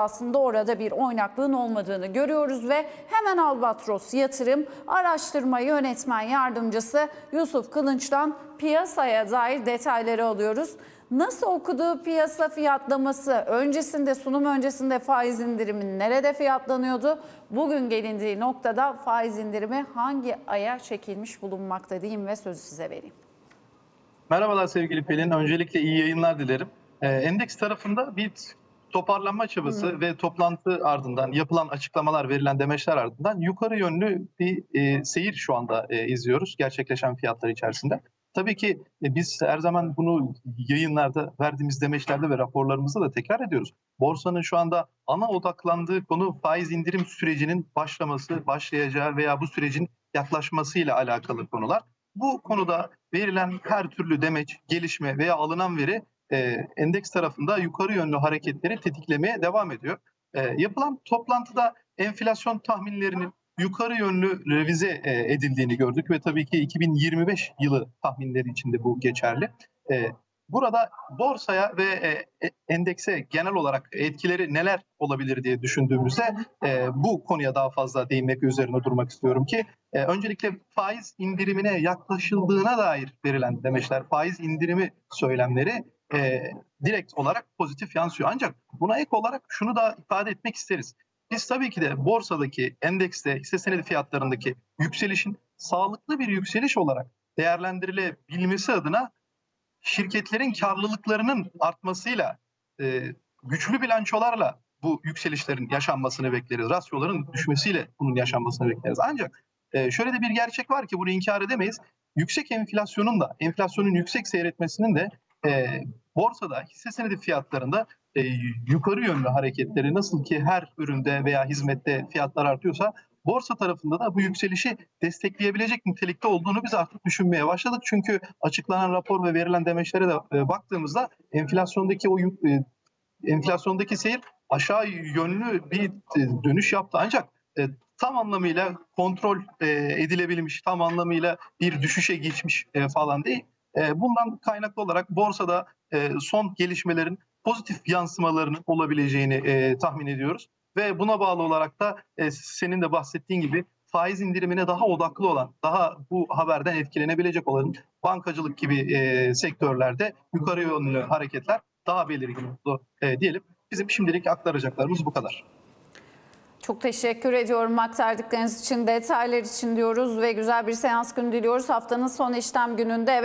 aslında orada bir oynaklığın olmadığını görüyoruz ve hemen Albatros Yatırım Araştırma Yönetmen Yardımcısı Yusuf Kılınç'tan piyasaya dair detayları alıyoruz. Nasıl okuduğu piyasa fiyatlaması öncesinde sunum öncesinde faiz indirimi nerede fiyatlanıyordu? Bugün gelindiği noktada faiz indirimi hangi aya çekilmiş bulunmakta diyeyim ve sözü size vereyim. Merhabalar sevgili Pelin. Öncelikle iyi yayınlar dilerim. Ee, endeks tarafında bir toparlanma çabası ve toplantı ardından yapılan açıklamalar, verilen demeçler ardından yukarı yönlü bir e, seyir şu anda e, izliyoruz gerçekleşen fiyatlar içerisinde. Tabii ki e, biz her zaman bunu yayınlarda verdiğimiz demeçlerde ve raporlarımızda da tekrar ediyoruz. Borsanın şu anda ana odaklandığı konu faiz indirim sürecinin başlaması, başlayacağı veya bu sürecin yaklaşmasıyla alakalı konular. Bu konuda verilen her türlü demeç, gelişme veya alınan veri e, endeks tarafında yukarı yönlü hareketleri tetiklemeye devam ediyor. E, yapılan toplantıda enflasyon tahminlerinin yukarı yönlü revize e, edildiğini gördük ve tabii ki 2025 yılı tahminleri içinde bu geçerli. E, burada borsaya ve e, e, endekse genel olarak etkileri neler olabilir diye düşündüğümüzde e, bu konuya daha fazla değinmek üzerine durmak istiyorum ki e, öncelikle faiz indirimine yaklaşıldığına dair verilen demeçler, faiz indirimi söylemleri e, direkt olarak pozitif yansıyor. Ancak buna ek olarak şunu da ifade etmek isteriz. Biz tabii ki de borsadaki, endekste, hisse senedi fiyatlarındaki yükselişin sağlıklı bir yükseliş olarak değerlendirilebilmesi adına şirketlerin karlılıklarının artmasıyla, e, güçlü bilançolarla bu yükselişlerin yaşanmasını bekleriz. Rasyoların düşmesiyle bunun yaşanmasını bekleriz. Ancak e, şöyle de bir gerçek var ki bunu inkar edemeyiz. Yüksek enflasyonun da, enflasyonun yüksek seyretmesinin de e, borsada, hisse senedi fiyatlarında e, yukarı yönlü hareketleri nasıl ki her üründe veya hizmette fiyatlar artıyorsa borsa tarafında da bu yükselişi destekleyebilecek nitelikte olduğunu biz artık düşünmeye başladık. Çünkü açıklanan rapor ve verilen demeçlere de e, baktığımızda enflasyondaki o e, enflasyondaki seyir aşağı yönlü bir e, dönüş yaptı. Ancak e, tam anlamıyla kontrol e, edilebilmiş, tam anlamıyla bir düşüşe geçmiş e, falan değil. E, bundan kaynaklı olarak borsada e, son gelişmelerin pozitif yansımalarının olabileceğini e, tahmin ediyoruz. Ve buna bağlı olarak da e, senin de bahsettiğin gibi faiz indirimine daha odaklı olan, daha bu haberden etkilenebilecek olan bankacılık gibi sektörlerde yukarı yönlü hareketler daha belirgin oldu diyelim. Bizim şimdilik aktaracaklarımız bu kadar. Çok teşekkür ediyorum aktardıklarınız için, detaylar için diyoruz ve güzel bir seans günü diliyoruz. Haftanın son işlem gününde.